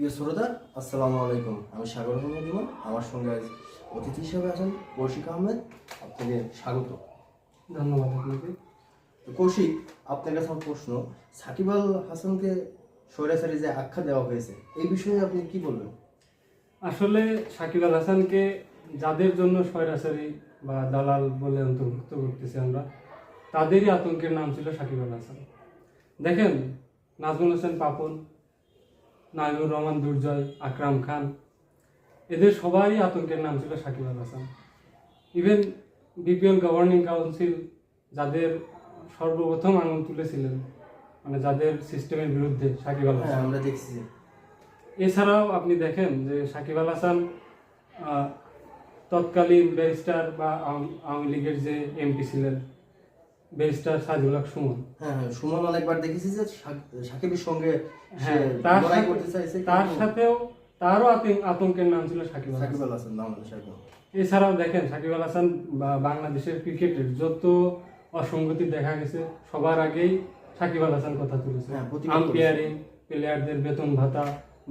প্রিয় শ্রোতা আসসালামু আলাইকুম। আমি সাগর আহমেদ ইমন আমার সঙ্গে আজ অতিথি হিসেবে আছেন কৌশিক আহমেদ। আপনাকে স্বাগত। ধন্যবাদ আপনাকে। তো কৌশিক আপনার কাছে আমার প্রশ্ন। সাকিব আল হাসানকে সৈরাসারি যে আখ্যা দেওয়া হয়েছে এই বিষয়ে আপনি কি বলবেন? আসলে সাকিব আল হাসানকে যাদের জন্য সয়রাসারি বা দালাল বলে অন্তর্ভুক্ত করতেছি আমরা তাদেরই আতঙ্কের নাম ছিল সাকিব আল হাসান। দেখেন নাজমুল হোসেন পাপন নাইমুর রহমান দুর্জয় আকরাম খান। এদের সবারই আতঙ্কের নাম ছিল Shakib Al Hasan. Even BPL governing council যাদের সর্বপ্রথম আঙুল তুলেছিলেন মানে যাদের সিস্টেমের বিরুদ্ধে সাকিব আল হ্যাঁ হাসান আমরা দেখছি। এছাড়াও আপনি দেখেন যে সাকিব আল হাসান তৎকালীন ব্যারিস্টার বা আওয়ামী লীগের যে এমপি ছিলেন হক সুমন। হ্যাঁ হ্যাঁ সুমন অনেকবার দেখেছি যে সাকিবের সঙ্গে হ্যাঁ লড়াই করতে চাইছে তার সাথেও তারও আতঙ্কের নাম ছিল সাকিব সাকিব আল হাসান। এছাড়াও দেখেন সাকিব আল হাসান বাংলাদেশের ক্রিকেটের যত অসঙ্গতি দেখা গেছে সবার আগেই সাকিব আল হাসান কথা তুলেছে। হ্যাঁ, আম্পায়ারিং প্লেয়ারদের বেতন ভাতা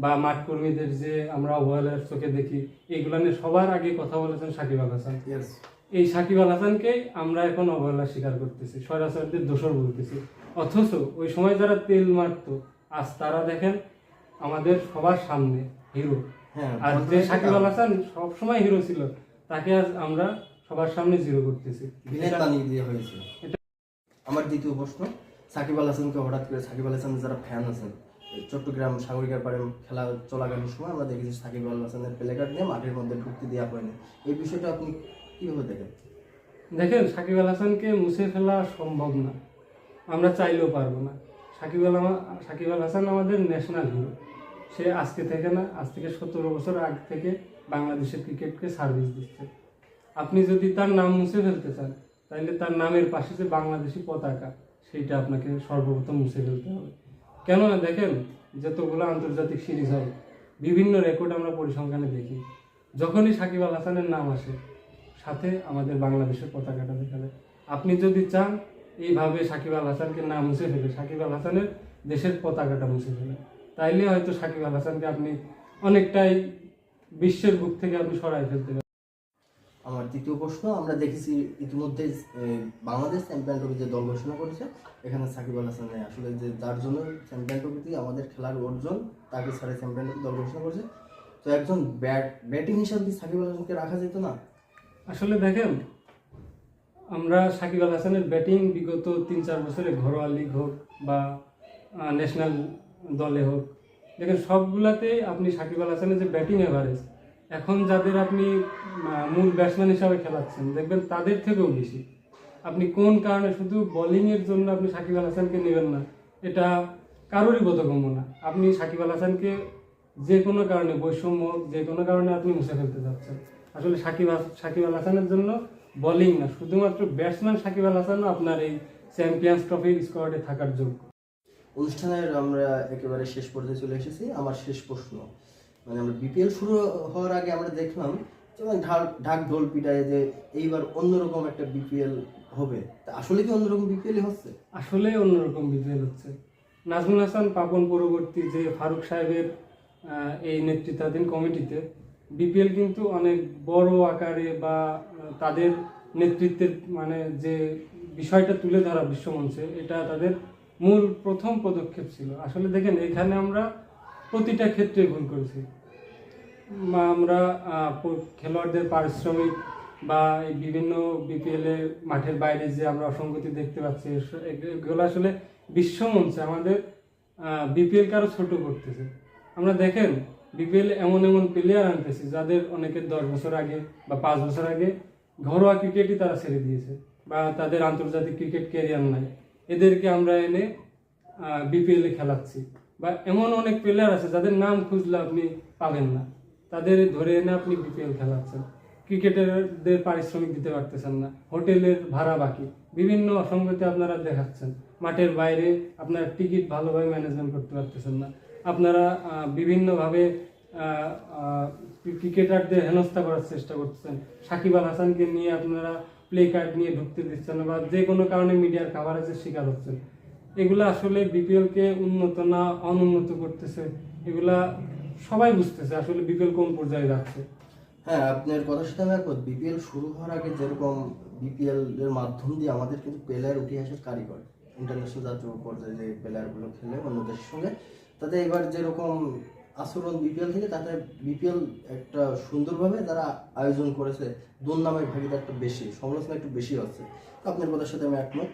বা মাঠ কর্মীদের যে আমরা অবহেলার চোখে দেখি এগুলো নিয়ে সবার আগে কথা বলেছেন সাকিব আল হাসান। এই সাকিব আল হাসানকেই আমরা এখন অবহেলা স্বীকার করতেছি সরাসরিদের দোষর বলতেছি। অথচ ওই সময় যারা তেল মারতো আজ তারা দেখেন আমাদের সবার সামনে হিরো হ্যাঁ আর যে সাকিব আল হাসান সবসময় হিরো ছিল তাকে আজ আমরা সবার সামনে জিরো করতেছি। আমার দ্বিতীয় প্রশ্ন সাকিব আল হাসানকে হঠাৎ করে সাকিব আল হাসানের যারা ফ্যান আছেন চট্টগ্রাম সাগরিকার পাড়ে খেলা চলাকালীন সময় আমরা দেখেছি সাকিব আল হাসানের প্লে কার্ড নিয়ে মাঠের মধ্যে ঢুকতে দেওয়া হয়নি। এই বিষয়টা আপনি কীভাবে দেখেন? দেখেন, সাকিব আল হাসানকে মুছে ফেলা সম্ভব না। আমরা চাইলেও পারব না। সাকিব আল সাকিব আল হাসান আমাদের ন্যাশনাল হিরো সে আজকে থেকে না, আজ থেকে সতেরো বছর আগ থেকে বাংলাদেশের ক্রিকেটকে সার্ভিস দিচ্ছে। আপনি যদি তার নাম মুছে ফেলতে চান তাহলে তার নামের পাশে যে বাংলাদেশি পতাকা, সেইটা আপনাকে সর্বপ্রথম মুছে ফেলতে হবে। কেননা দেখেন, যতগুলো আন্তর্জাতিক সিরিজ হয়, বিভিন্ন রেকর্ড আমরা পরিসংখ্যানে দেখি। যখনই সাকিব আল হাসানের নাম আসে সাথে আমাদের বাংলাদেশের পতাকাটা দেখা যায় আপনি যদি চান, এইভাবে সাকিব আল হাসানকে না মুছে ফেলে, সাকিব আল হাসানের দেশের পতাকাটা মুছে ফেলে। তাইলে হয়তো সাকিব আল হাসানকে আপনি অনেকটাই বিশ্বের বুক থেকে আপনি সরাই ফেলতে পারেন আমার দ্বিতীয় প্রশ্ন, আমরা দেখেছি ইতিমধ্যে বাংলাদেশ চ্যাম্পিয়ন ট্রফি যে দল ঘোষণা করেছে। এখানে সাকিব আল হাসান নেই। আসলে যে যার জন্য চ্যাম্পিয়ন ট্রফিতে আমাদের খেলার অর্জন, তাকে ছাড়া চ্যাম্পিয়ন ট্রফি দল ঘোষণা করেছে। তো একজন ব্যাট, ব্যাটিং হিসাবে সাকিব আল হাসানকে রাখা যেত না? আসলে দেখেন, আমরা সাকিব আল হাসানের ব্যাটিং বিগত তিন চার বছরে ঘরোয়া লিগ হোক বা ন্যাশনাল দলে হোক, দেখেন সবগুলাতেই আপনি সাকিব আল হাসানের যে ব্যাটিং এভারেজ এখন যাদের আপনি মূল ব্যাটসম্যান হিসাবে খেলাচ্ছেন, দেখবেন তাদের থেকেও বেশি। আপনি কোন কারণে শুধু বোলিংয়ের জন্য আপনি সাকিব আল হাসানকে নেবেন না, এটা কারোরই বোধগম্য না। আপনি সাকিব আল হাসানকে যে কোনো কারণে, বৈষম্য যে কোনো কারণে আপনি মুছে ফেলতে চাচ্ছেন আসলে সাকিব সাকিব আল হাসানের জন্য বোলিং না শুধুমাত্র ব্যাটসম্যান সাকিব আল হাসানও আপনার এই চ্যাম্পিয়ন্স ট্রফির স্কোয়াডে থাকার যোগ্য। অনুষ্ঠানের আমরা একেবারে শেষ পর্যায়ে চলে এসেছি। আমার শেষ প্রশ্ন মানে আমরা বিপিএল শুরু হওয়ার আগে আমরা দেখলাম যেমন ঢাক ঢাক ঢোল পিটায় যে এইবার অন্যরকম একটা বিপিএল হবে। তা আসলে কি অন্যরকম বিপিএল হচ্ছে? আসলে অন্যরকম বিপিএল হচ্ছে। নাজমুল হাসান পাপন পরবর্তী যে ফারুক সাহেবের এই নেতৃত্বাধীন কমিটিতে বিপিএল কিন্তু অনেক বড় আকারে বা তাদের নেতৃত্বের মানে যে বিষয়টা তুলে ধরা বিশ্বমঞ্চে, এটা তাদের মূল প্রথম পদক্ষেপ ছিল। আসলে দেখেন, এখানে আমরা প্রতিটা ক্ষেত্রে ভুল করেছি। আমরা খেলোয়াড়দের পারিশ্রমিক বা এই বিভিন্ন বিপিএল মাঠের বাইরে যে আমরা অসঙ্গতি দেখতে পাচ্ছি এগুলো আসলে বিশ্বমঞ্চে আমাদের বিপিএল কে আরও ছোট করতেছে। আমরা দেখেন বিপিএল এমন এমন প্লেয়ার আনতেছি যাদের অনেকের দশ বছর আগে বা পাঁচ বছর আগে ঘরোয়া ক্রিকেটই তারা ছেড়ে দিয়েছে বা তাদের আন্তর্জাতিক ক্রিকেট ক্যারিয়ার নাই। এদেরকে আমরা এনে বিপিএল খেলাচ্ছি। বা এমন অনেক প্লেয়ার আছে যাদের নাম খুঁজলে আপনি পাবেন না। তাদের ধরে এনে আপনি বিপিএল খেলাচ্ছেন। ক্রিকেটারদের পারিশ্রমিক দিতে পারতেছেন না। হোটেলের ভাড়া বাকি। বিভিন্ন অসঙ্গতি আপনারা দেখাচ্ছেন। মাঠের বাইরে আপনারা টিকিট ভালোভাবে ম্যানেজমেন্ট করতে পারতেছেন না। আপনারা বিভিন্নভাবে ক্রিকেটারদের হেনস্থা করার চেষ্টা করতেছেন। সাকিব আল হাসানকে নিয়ে আপনারা প্লে কার্ড নিয়ে ঢুকতে দিচ্ছেন বা যে কোনো কারণে মিডিয়ার কাভারেজের শিকার হচ্ছেন। এগুলা আসলে বিপিএল কে উন্নত না অনুন্নত করতেছে, এগুলা সবাই বুঝতেছে আসলে বিপিএল কোন পর্যায়ে যাচ্ছে। হ্যাঁ আপনার কথার সাথে আমি একমত বিপিএল শুরু হওয়ার আগে যেরকম বিপিএল এর মাধ্যম দিয়ে আমাদের কিন্তু প্লেয়ার উঠে আসার কারিগর ইন্টারন্যাশনাল জাতীয় পর্যায়ে যে প্লেয়ারগুলো খেলে অন্য দেশের সঙ্গে তাতে এবার যেরকম আচরণ বিপিএল থেকে, তাতে বিপিএল একটা সুন্দরভাবে তারা আয়োজন করেছে। দুর্নামের ভাগিদারটা বেশি, সমালোচনা একটু বেশি হচ্ছে। আপনার কথার সাথে আমি একমত।